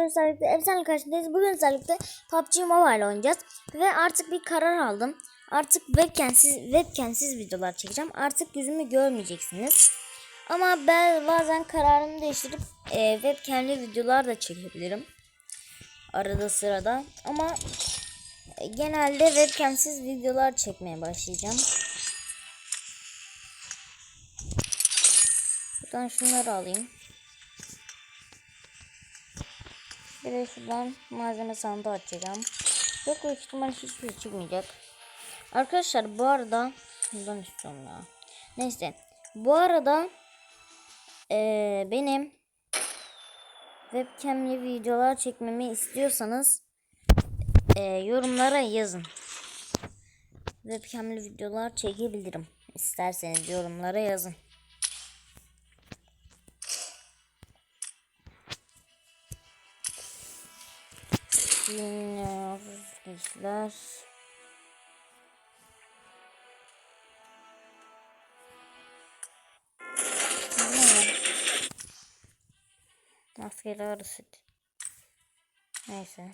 Bugün Sağlıklı Efsane karşındayız. Bugün Sağlıklı PUBG Mobile oynayacağız. Ve artık bir karar aldım. Artık webcamsiz, webcamsiz videolar çekeceğim. Artık yüzümü görmeyeceksiniz. Ama ben bazen kararımı değiştirip e, webcamli videolar da çekebilirim. Arada sırada. Ama e, genelde webcamsiz videolar çekmeye başlayacağım. Buradan şunları alayım. Bir de şuradan malzeme sandığı açacağım. Yok büyük ihtimal hiçbir şey çıkmayacak. Arkadaşlar bu arada bundan istiyorum ya. Neyse. Bu arada eee, benim webcamli videolar çekmemi istiyorsanız eee, yorumlara yazın. Webcamli videolar çekebilirim. İsterseniz yorumlara yazın. Dinliyoruz bizler. Maskeli arısı. Neyse.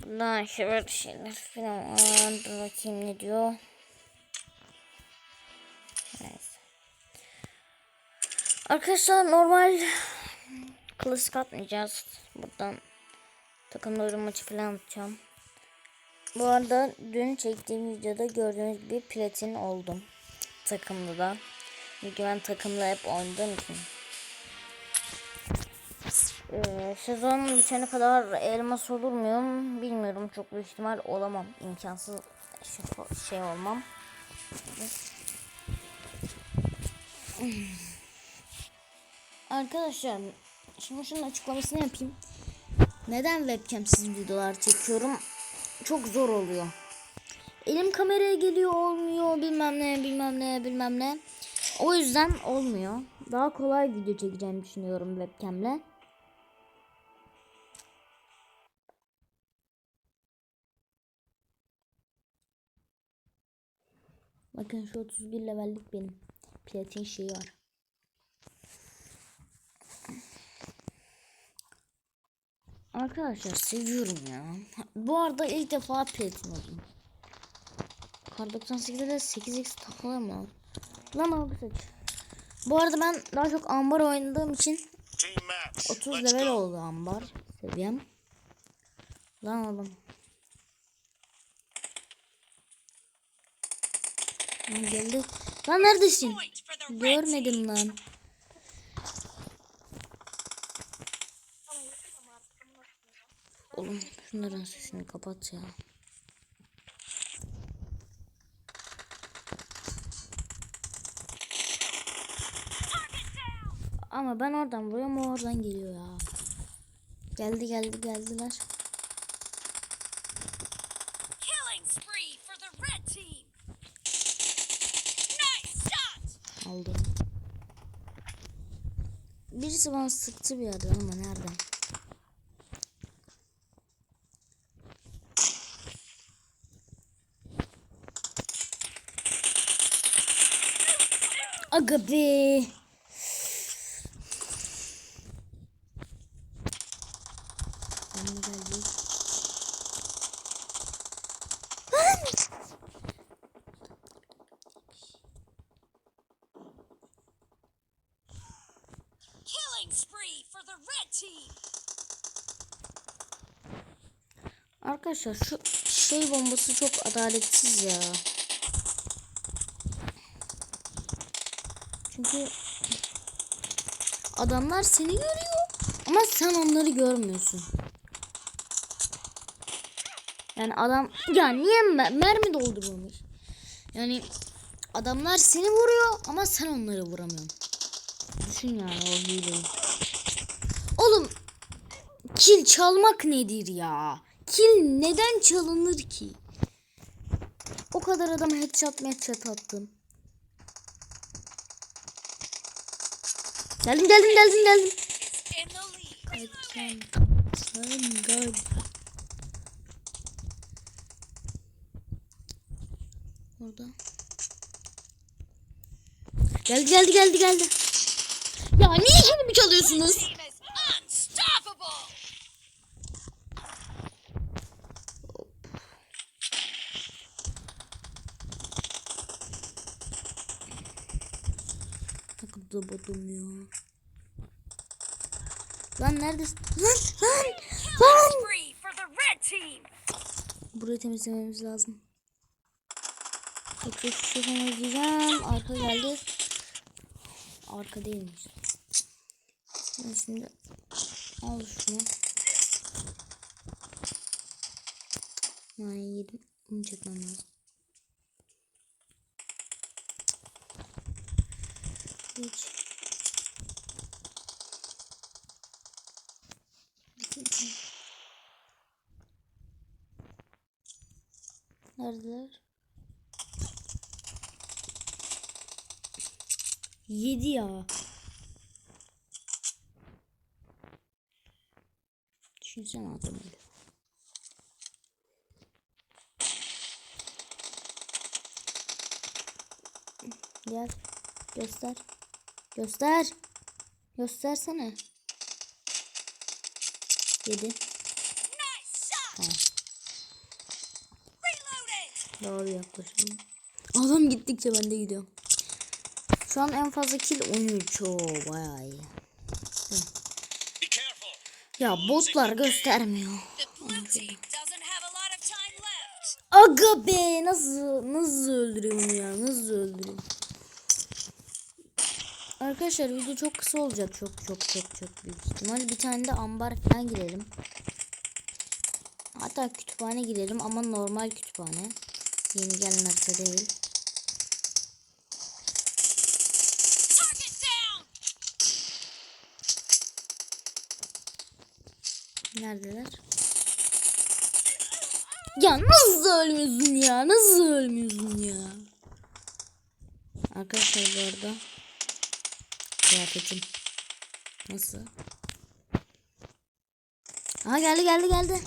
Bundan şöyle şeyler falan var. Dur bakayım ne diyor. Neyse. Arkadaşlar normal klasik atmayacağız. Buradan takımları maçı falan atacağım. Bu arada dün çektiğim videoda gördüğünüz gibi platin oldum. Takımda da. Çünkü ben takımla hep oynadığım için. Ee, sezon bitene kadar elmas olur muyum bilmiyorum. Çok büyük ihtimal olamam. İmkansız şey olmam. Arkadaşlar şimdi şunun açıklamasını yapayım. Neden webcamsiz videolar çekiyorum? Çok zor oluyor. Elim kameraya geliyor olmuyor bilmem ne bilmem ne bilmem ne. O yüzden olmuyor. Daha kolay video çekeceğimi düşünüyorum webcamle. Bakın şu 31 levellik benim. Platin şeyi var. Arkadaşlar seviyorum ya. Bu arada ilk defa platin oldum. Kar 98'de de 8x takılır mı? Lan abi saç. Bu arada ben daha çok ambar oynadığım için Team match. 30 Let's level oldu ambar seviyem. Lan oğlum. Lan geldi. Lan neredesin? Görmedim lan. Oğlum şunların sesini kapat ya. Ama ben oradan vuruyorum o oradan geliyor ya. Geldi geldi geldiler. Aldım. Birisi bana sıktı bir yerden ama nereden? Team. Arkadaşlar şu şey bombası çok adaletsiz ya. Çünkü adamlar seni görüyor ama sen onları görmüyorsun. Yani adam ya niye mer- mermi doldurmamış? Yani adamlar seni vuruyor ama sen onları vuramıyorsun. Düşün yani o hileyi. Oğlum Kil çalmak nedir ya? Kil neden çalınır ki? O kadar adama headshot headshot attım. Geldim geldim geldim geldim. Orada. Geldi geldi geldi geldi. Ya niye kendimi çalıyorsunuz? Unstoppable. zıbadım ya. Lan neredesin? Lan lan lan. Burayı temizlememiz lazım. Yoksa şu şey temizleyeceğim. Arka geldi. Arka değilmiş. Ben şimdi al şunu. Ay yedim. Bunu çekmem lazım. Geç. Neredeler? Yedi ya. Düşünsene adam öyle. Gel. Göster. Göster. Göstersene. Yedi. Tamam. Doğru yaklaşım. Adam gittikçe ben de gidiyorum. Şu an en fazla kill 13. Oo bayağı iyi. Ya botlar göstermiyor. Aga be nasıl nasıl öldürüyorum ya nasıl öldürüyorum. Arkadaşlar video çok kısa olacak çok çok çok çok büyük ihtimal. Bir tane de ambar falan girelim. Hatta kütüphane girelim ama normal kütüphane. Yeni gelen harita değil. Neredeler? Ya nasıl ölmüyorsun ya? Nasıl ölmüyorsun ya? Arkadaşlar bu arada kıyafetim nasıl? Aha geldi geldi geldi.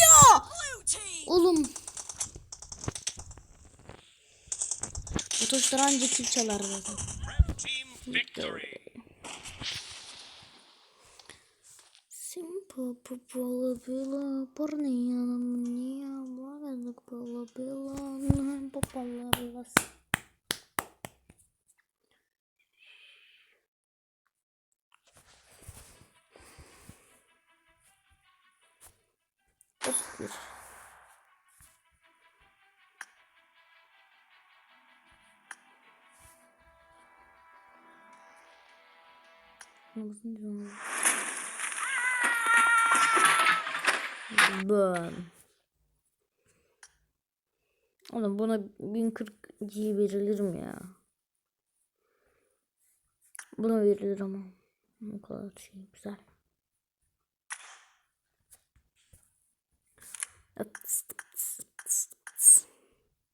Ya! Oğlum. Anca kill çalar zaten. Simple попала была парня на мне благо попала была попала была bir. Nasıl Bam. Oğlum buna 1040 verilir mi ya? Buna verilir ama. O kadar şey güzel.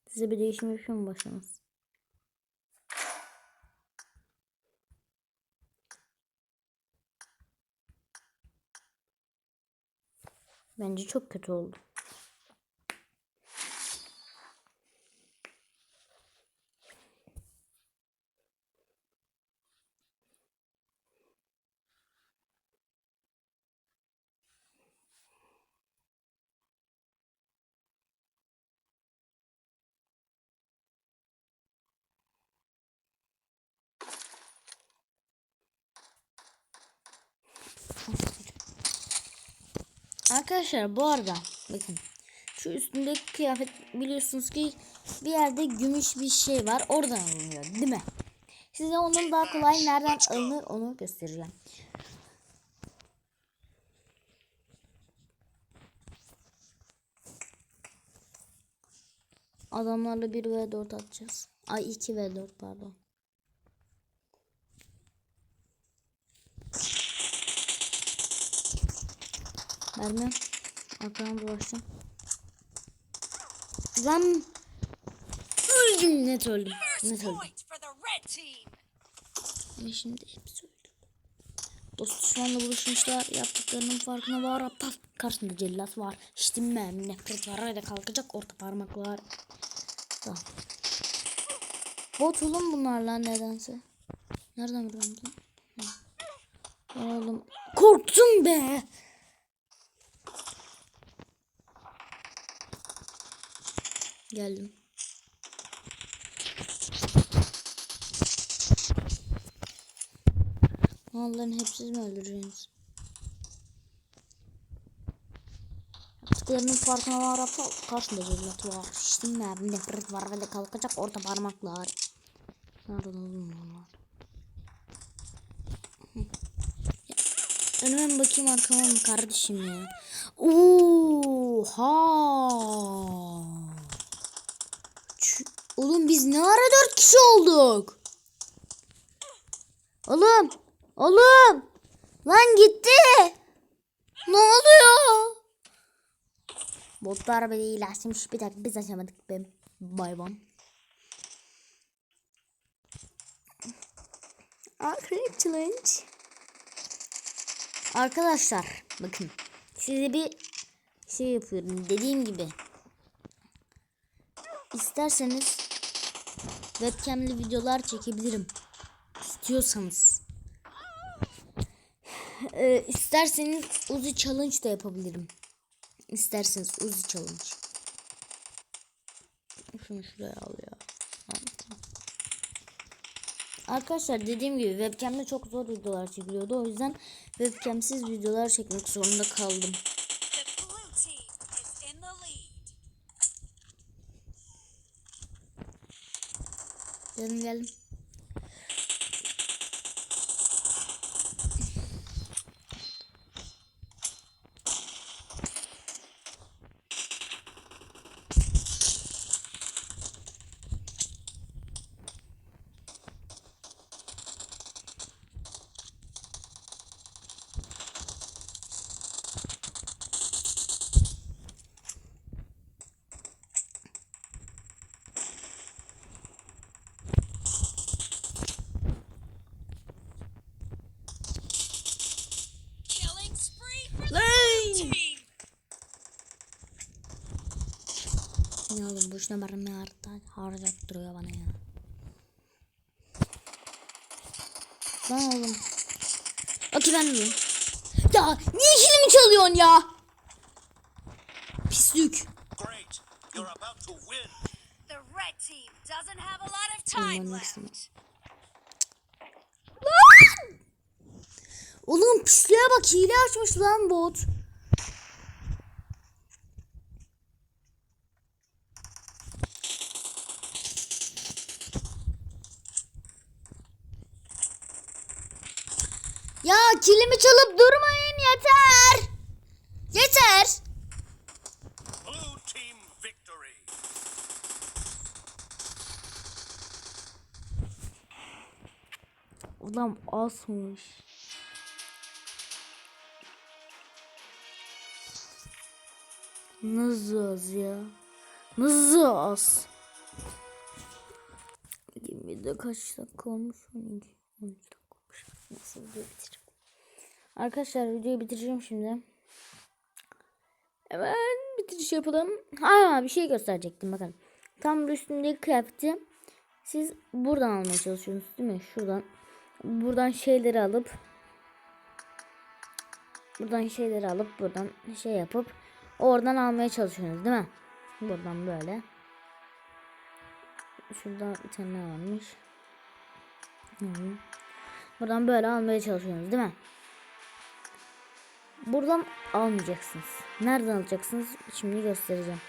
Size bir değişim yapıyor mu başlaması? Bence çok kötü oldu. Arkadaşlar bu arada bakın şu üstündeki kıyafet biliyorsunuz ki bir yerde gümüş bir şey var oradan alınıyor değil mi? Size onun daha kolay nereden alınır onu göstereceğim. Adamlarla 1 ve 4 atacağız. Ay 2 ve 4 pardon. Vermem. Arkadan dolaşacağım. Lan. Öldüm net öldüm. Net öldüm. Ve şimdi hepsi öldü. Dost düşmanla buluşmuşlar. Yaptıklarının farkına var. Paf karşısında cellat var. İşte ben nefret var. Arada kalkacak orta parmak var. Tamam. Bot oğlum bunlar lan nedense. Nereden biliyorum? Hı. Oğlum korktum be. Geldim. Onların hepsini mi öldüreceğiz? Yaptıklarının farkına varıp karşında cellat var. Şimdi abi nefret var ve de kalkacak orta parmaklar. Nereden oldun onlar? Önüme bakayım arkama mı kardeşim ya? Oha! Oğlum biz ne ara dört kişi olduk? Oğlum. Oğlum. Lan gitti. Ne oluyor? Botlar bile iyileşmiş. Bir dakika biz açamadık be. Bayban. Akrep challenge. Arkadaşlar bakın. Size bir şey yapıyorum. Dediğim gibi. İsterseniz webcam'li videolar çekebilirim. İstiyorsanız. Ee, isterseniz Uzi challenge da yapabilirim. İsterseniz Uzi challenge. Şunu şuraya al ya. Arkadaşlar dediğim gibi webcam'de çok zor videolar çekiliyordu. O yüzden webcam'siz videolar çekmek zorunda kaldım. Gelin Ne oğlum boşuna mermi harca, harcattırıyor bana ya. Lan oğlum. Okey ben de. Ya niye kilimi çalıyorsun ya? Pislük. Great. You're about to win. The red team doesn't have a lot of time Aman left. ikisini. Oğlum pisliğe bak hile açmış lan bot. Kilimi çalıp durmayın yeter. Yeter. Blue team victory. Adam asmış. Nasıl az ya? Nasıl az? Videoda kaç dakika olmuş? 12, 13 dakika olmuş. Nasıl bitireyim? Arkadaşlar videoyu bitireceğim şimdi. Hemen bitiriş yapalım. Ha bir şey gösterecektim bakın. Tam üstündeki kıyafeti siz buradan almaya çalışıyorsunuz değil mi? Şuradan. Buradan şeyleri alıp buradan şeyleri alıp buradan şey yapıp oradan almaya çalışıyorsunuz değil mi? Buradan böyle. Şurada bir tane ne varmış? Buradan böyle almaya çalışıyorsunuz değil mi? Buradan almayacaksınız. Nereden alacaksınız? Şimdi göstereceğim.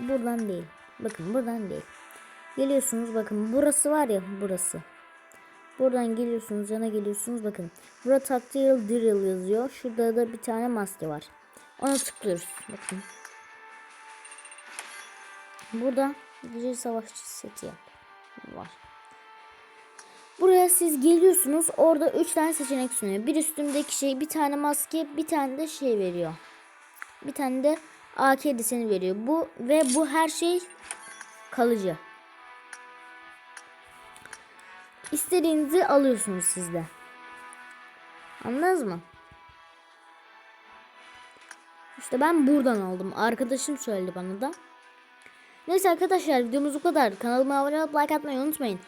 Buradan değil. Bakın buradan değil. Geliyorsunuz bakın burası var ya burası. Buradan geliyorsunuz yana geliyorsunuz bakın. Burada Tactical Drill yazıyor. Şurada da bir tane maske var. Ona tıklıyoruz. Bakın. Burada bir savaşçı seti var. Buraya siz geliyorsunuz. Orada 3 tane seçenek sunuyor. Bir üstümdeki şey bir tane maske bir tane de şey veriyor. Bir tane de AK deseni veriyor. Bu ve bu her şey kalıcı. İstediğinizi alıyorsunuz sizde. Anladınız mı? İşte ben buradan aldım. Arkadaşım söyledi bana da. Neyse arkadaşlar videomuz bu kadar. Kanalıma abone olup like atmayı unutmayın.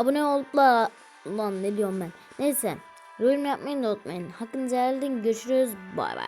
Abone olup la... Lan ne diyorum ben. Neyse. Yorum yapmayı unutmayın. Hakkınızı helal edin. Görüşürüz. Bay bay.